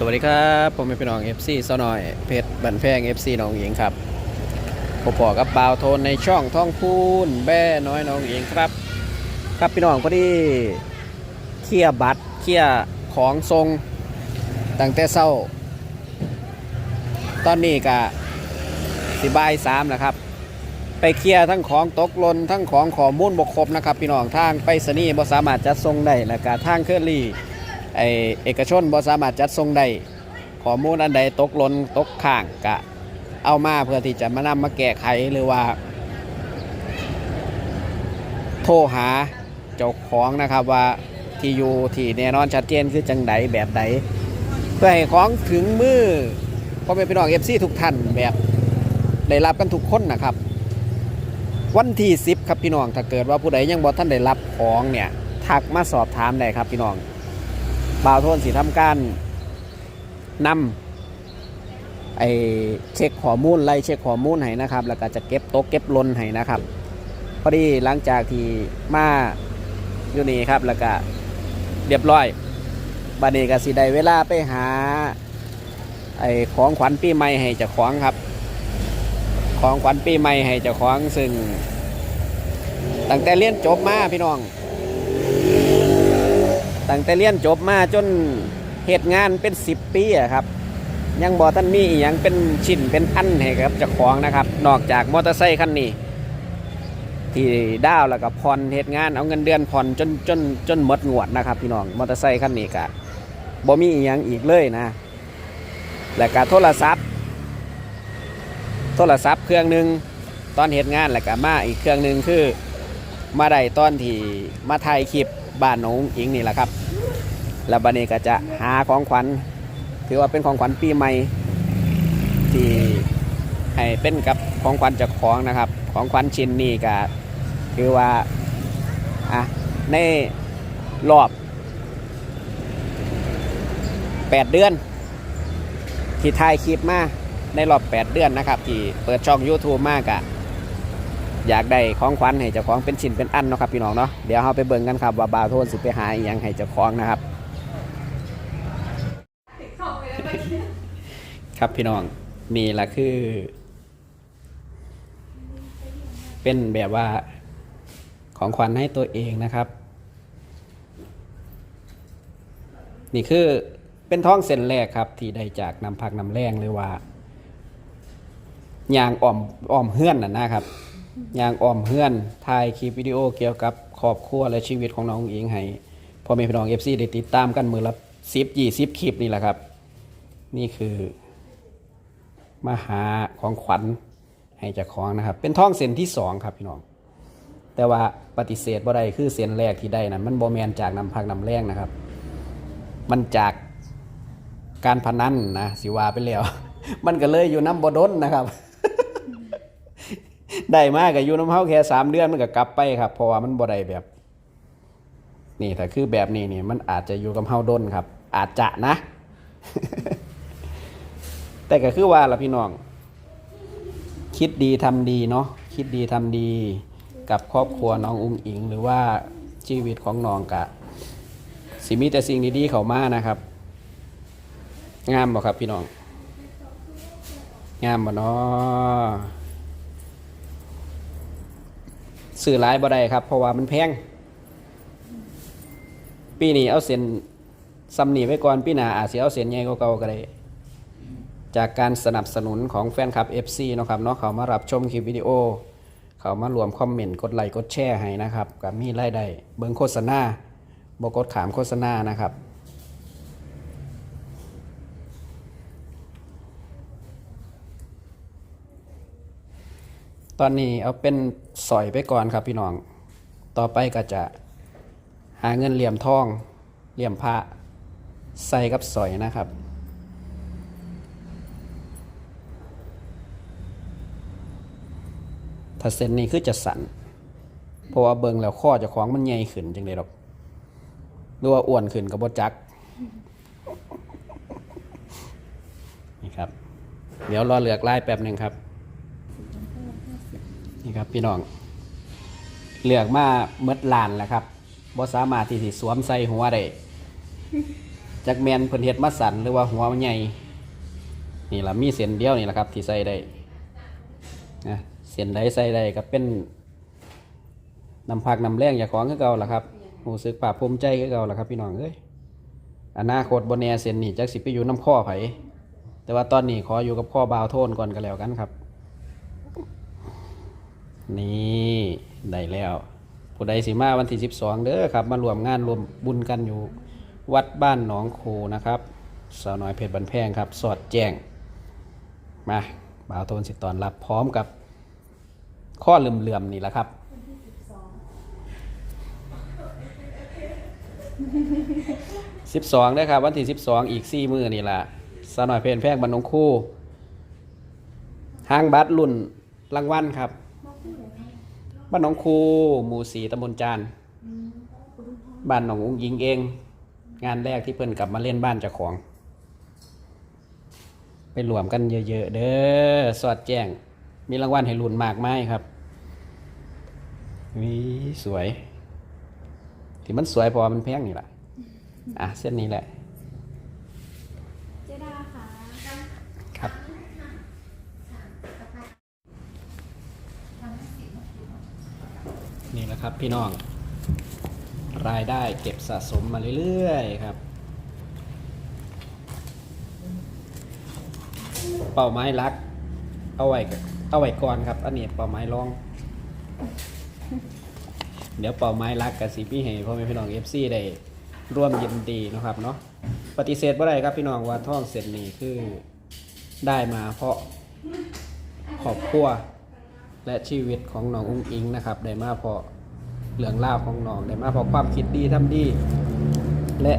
สวัสดีครับ ผมเป็นพี่น้อง FC ซอหน่อยเพชรบันแพง FC น้องหญิงครับผมบอกกับบ่าวโทนในช่องท่องพูนแบ่น้อยน้องหญิงครับ ครับพี่น้องพอดีเคลียบัตรเคลียของทรงตั้งแต่เช้า ตอนนี้ก็สิบายสามแล้วครับ ไปเคลียทั้งของตกหล่นทั้งของขอมูลบกครบนะครับ พี่น้องทางไปรษณีบ่สามารถจัดส่งได้แล้วก็ทางเครือนรี่ ไอเอกชนบ่สามารถจัดส่งได้ข้อมูลอันใดตกหล่นตกข้างกะเอามาเพื่อที่จะมานำมาแก้ไขหรือว่า โทรหาเจ้าของนะครับว่าที่อยู่ที่แน่นอนชัดเจนคือจังไดแบบใดเพื่อให้ของถึงมือพ่อแม่พี่น้องเอฟซีทุกท่านแบบได้รับกันทุกคนนะครับ วันที่ 10 ครับพี่น้องถ้าเกิดว่าผู้ใดยังบ่ท่านได้รับของเนี่ยทักมาสอบถามได้ครับพี่น้อง บ่าวโทนสีทำการนำไอเช็คข้อมูลไล่เช็คข้อมูลให้นะครับ แล้วก็จะเก็บโต๊ะเก็บลนให้นะครับ พอดีหลังจากที่มาอยู่นี่ครับแล้วก็เรียบร้อยบันี้ก็สิได้เวลาไปหาไอของขวัญปีใหม่ให้เจ้าของครับ ของขวัญปีใหม่ให้เจ้าของซึ่งตั้งแต่เรียนจบมาพี่น้อง ตั้งแต่เรียนจบมาจนเหตุงานเป็น10ปีอะครับ ยังบอท่านมีอย่างเป็นชิ้นเป็นอันให้กับจ้าของนะครับ นอกจากมอเตอร์ไซคันนี้ ที่ดาวแล้วก็ผ่อนเหตุงานเอาเงินเดือนผ่อนจนจนจนหมดงวดนะครับ พี่น้องมอเตอร์ไซคันนี้ก็บ่มีอียังอีกเลยนะ และก็โทรศัพท์ โทรศัพท์เครื่องหนึ่งตอนเหตุงานแล้วก็มาอีกเครื่องหนึ่งคือมาได้ตอนที่มาถ่ายคลิป บ้านหนองอิงนี่แหละครับ แล้วบันนี้ก็จะหาของขวัญ ถือว่าเป็นของขวัญปีใหม่ที่ให้เป็นกับของขวัญจากของนะครับ ของขวัญชิ้นนี้ก็คือว่าอะในรอบ 8 เดือน ที่ถ่ายคลิปมาในรอบ 8 เดือนนะครับ ที่เปิดช่อง YouTube มากอะ อยากได้ของขวัญให้เจ้าของเป็นชิ้นเป็นอันเนาะครับพี่น้องเนาะเดี๋ยวเราไปเบิ่งกันครับว่าบาวโทนสิไปหาอหยังให้เจ้าของนะครับ ครับพี่น้องนี่แหละคือ เป็นแบบว่าของขวัญให้ตัวเองนะครับ นี่คือเป็นท้องเส้นแรกครับ ที่ได้จากน้ำพักน้ำแรงหรือว่า ยางอ่อมอ่อมเฮือนน่ะนะครับ ยางอ่อมเฮือนถ่ายคลิปวิดีโอเกี่ยวกับครอบครัวและชีวิตของน้องเองให้พ่อแม่พี่น้องเอฟซีได้ติดตามกันมือละสิบยี่สิบคลิปนี่แหละครับ นี่คือ มหาของขวัญให้จากของนะครับ เป็นท้องเส้นที่สองครับพี่น้อง แต่ว่าปฏิเสธบ่ได้คือเส้นแรกที่ได้นั้นมันโบแมนจากน้ำพักน้ำแรงนะครับ มันจากการพนันนะสิวาไปแล้ว มันก็เลยอยู่น้ำบดนนะครับ ได้มากกับอยู่น้ำเฮาแค่สามเดือนมันก็กลับไปครับ เพราะว่ามันบ่ได้แบบ นี่แต่คือแบบนี้นี่มันอาจจะอยู่กับเฮาด้นครับ อาจจะนะ แต่ก็คือว่าละพี่น้อง คิดดีทำดีเนาะคิดดีทำดี กับครอบครัวน้องอุ้งอิง หรือว่าชีวิตของน้องกะ สิมีแต่สิ่งดีๆเข้ามานะครับ งามบ่ครับพี่น้อง งามบ่เนาะ ซื้อหลายบ่ได้ครับ เพราะว่ามันแพง ปีนี้เอาเส้นซ้ำนี่ไว้ก่อนปีหน้าอาจสิเอาเส้นใหญ่กว่าเก่าก็ได้จากการสนับสนุนของแฟนคลับ FC เนะครับเนาะเขามารับชมคลิปวิดีโอ เขามารวมคอมเมนต์กดไลค์กดแชร์ให้นะครับกับมีรายได้เบิ่งโฆษณาบกดขามโฆษณานะครับ ตอนนี้เอาเป็นสอยไปก่อนครับพี่น้อง ต่อไปก็จะหาเงินเหลี่ยมทอง เหลี่ยมพระใส่กับสอยนะครับถ้าเส้นนี้คือจะสั่นเพราะว่าเบิงแล้วข้อจะของมันใหญ่ขึ้นจังเลยหรอกหรือว่าอ้วนขึ้นกับบจัก นี่ครับ เดี๋ยวรอเหลือกไล่แป๊บหนึ่งครับ นี่ครับพี่น้องเหลือกมาเมดลานแล้วครับบ่สามารถที่สิสวมใส่หัวได้จักแมนเพิ่นเฮ็ดมาสันหรือว่าหัวมันใหญ่นี่ละมีเส้นเดียวนี่แหละครับที่ใส่ได้นะเส้นใดใส่ได้ก็เป็นนำผักนำแรงอย่าของคือเก่าล่ะครับรู้สึกปลาบภูมิใจคือเก่าล่ะครับพี่น้องเอ้ยอนาคตบนแนเส้นนี่จักสิไปอยู่น้ำข้อไผแต่ว่าตอนนี้ขออยู่กับข้อบาวโทนก่อนก็แล้วกันครับ นี่ได้แล้ว ผู้ใดสิมาวันที่ 12 เด้อครับ มารวมงานรวมบุญกันอยู่วัดบ้านหนองคูนะครับสาวน้อยเพชรบันแพงครับ สอดแจ้ง มาบ่าวโทนสิตอนรับพร้อมกับ ข้อเหลื่อมๆนี่แหละครับ 12ได้อครับวันที่ 12 อีก 4 มือนี่แหละสาวน้อยเพชรแพงบันหนองคูห้างบัตรรุ่นรางวัลครับ บ้านหนองคูหมู่สีตำบลจานบ้านหนองอุ้งยิงเอง งานแรกที่เพิ่นกลับมาเล่นบ้านเจ้าของ ไปรวมกันเยอะ ๆ เด้อสอดแจ้ง มีรางวัลให้ลุ้นมากมายครับวิสวย ที่มันสวยเพราะว่ามันแพงนี่แหละอะเส้นนี้แหละ เจดาค่ะ ครับ นี่ แหละครับพี่น้อง รายได้เก็บสะสมมาเรื่อยๆครับ เป้าหมายหลัก เอาไว้เอาไว้ก่อนครับ อันนี้เป้าหมายรอง เดี๋ยวเป้าหมายหลักกับสีพี่ให้พ่อแม่พี่น้องเอฟซีได้ร่วมยินดีนะครับเนาะปฏิเสธบ่าได้ครับพี่น้องว่าท่องเสร็จนี่คือได้มาเพราะครอบครัวและชีวิตของน้องอุ้งอิงนะครับ ได้มาเพราะ เรื่องล่าวของน้องได้มาเพราะความคิดดีทำดี และ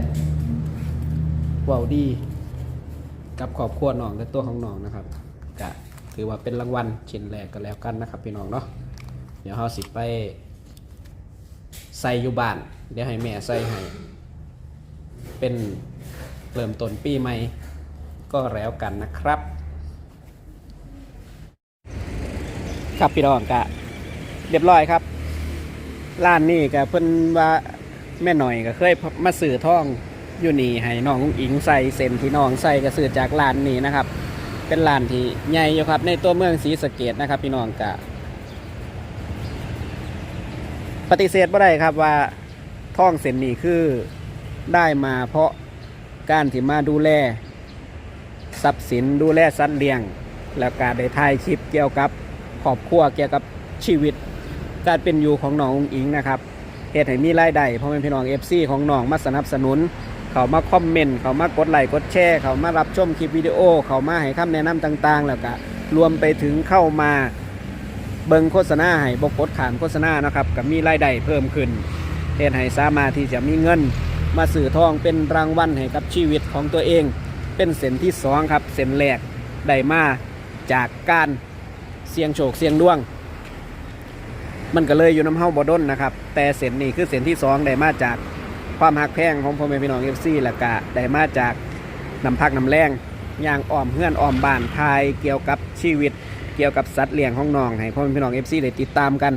เว้าดี กับครอบครัวน้องและตัวของน้องนะครับก็ถือว่าเป็นรางวัลชิ้นแรกก็แล้วกันนะครับพี่น้องเนาะเดี๋ยวเราสิไป ใส่อยู่บ้าน เดี๋ยวให้แม่ใส่ให้เป็นเริ่มต้นปีใหม่ก็แล้วกันนะครับ ครับพี่น้องกะเรียบร้อยครับ ร้านนี้ก็เพิ่นว่าแม่หน่อยก็เคยมาสื่อท่องอยู่นี่ให้น้องอิงใส่เส้นที่น้องใส่ก็สื่อจากร้านนี้นะครับ เป็นร้านที่ใหญ่อยู่ครับในตัวเมืองศรีสะเกดนะครับ พี่น้องกะปฏิเสธไม่ได้ครับว่าท่องเส้นนี้คือได้มาเพราะการที่มาดูแลทรัพย์สินดูแลสัตว์เลี้ยง แล้วก็ได้ถ่ายคลิปเกี่ยวกับครอบครัวเกี่ยวกับชีวิต การเป็นอยู่ของน้ององอิงนะครับเหตุให้มีรายได้พ่อแม่พี่น้องเอฟซีของน้องมาสนับสนุน เขามาคอมเมนต์เขามากดไลค์กดแชร์เขามารับชมคลิปวิดีโอ เขามาให้คำแนะนำต่างๆ แล้วก็รวมไปถึงเข้ามาเบิงโฆษณาให้บกกดขามโฆษณานะครับกับมีรายได้เพิ่มขึ้นเหตุให้สามารถที่จะมีเงิน มาสื่อทองเป็นรางวัลให้กับชีวิตของตัวเอง เป็นเส้นที่สองครับเส้นแรกได้มาจากการเสี่ยงโชคเสี่ยงดวง มันก็เลยอยู่น้ำเฮาบอดนนะครับ แต่เส้นนี้คือเส้นที่สองได้มาจากความหักแพงของพ่อแม่พี่น้องเอฟซีและกะได้มาจากน้ำพักน้ำแรงย่างอ้อมเฮือนอ้อมบ้านทายเกี่ยวกับชีวิต เกี่ยวกับสัตว์เลี้ยงของน้องให้พ่อแม่พี่น้องเอฟซีได้ติดตามกัน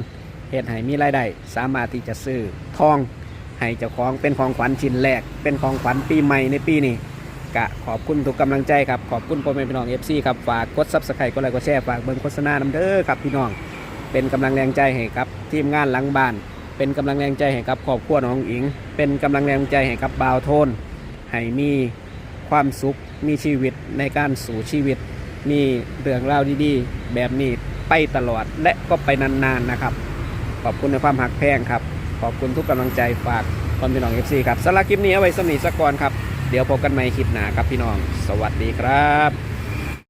เหตุให้มีรายได้สามารถที่จะซื้อทองให้เจ้าของเป็นของขวัญชิ้นแรก เป็นของขวัญปีใหม่ในปีนี้กะขอบคุณทุกกำลังใจครับขอบคุณพ่อแม่พี่น้องเอฟซีครับฝากกดซับสไครต์กดไลค์กดแชร์ฝากเบิ่งโฆษณานำเด้อครับพี่น้อง เป็นกำลังแรงใจให้กับ ทีมงานหลังบ้าน เป็นกำลังแรงใจให้กับครอบครัวน้องอิง เป็นกำลังแรงใจให้กับบาวโทนให้มีความสุขมีชีวิตในการสู่ชีวิต มีเรื่องราวดีๆ แบบนี้ไปตลอดและก็ไปนานๆนะครับ ขอบคุณในความหักแพงครับ ขอบคุณทุกกำลังใจฝากความพี่น้องเอฟซีครับสำหรับคลิปนี้เอาไว้สำนีสักก่อนครับ เดี๋ยวพบกันใหม่คลิปหน้าครับพี่น้อง สวัสดีครับ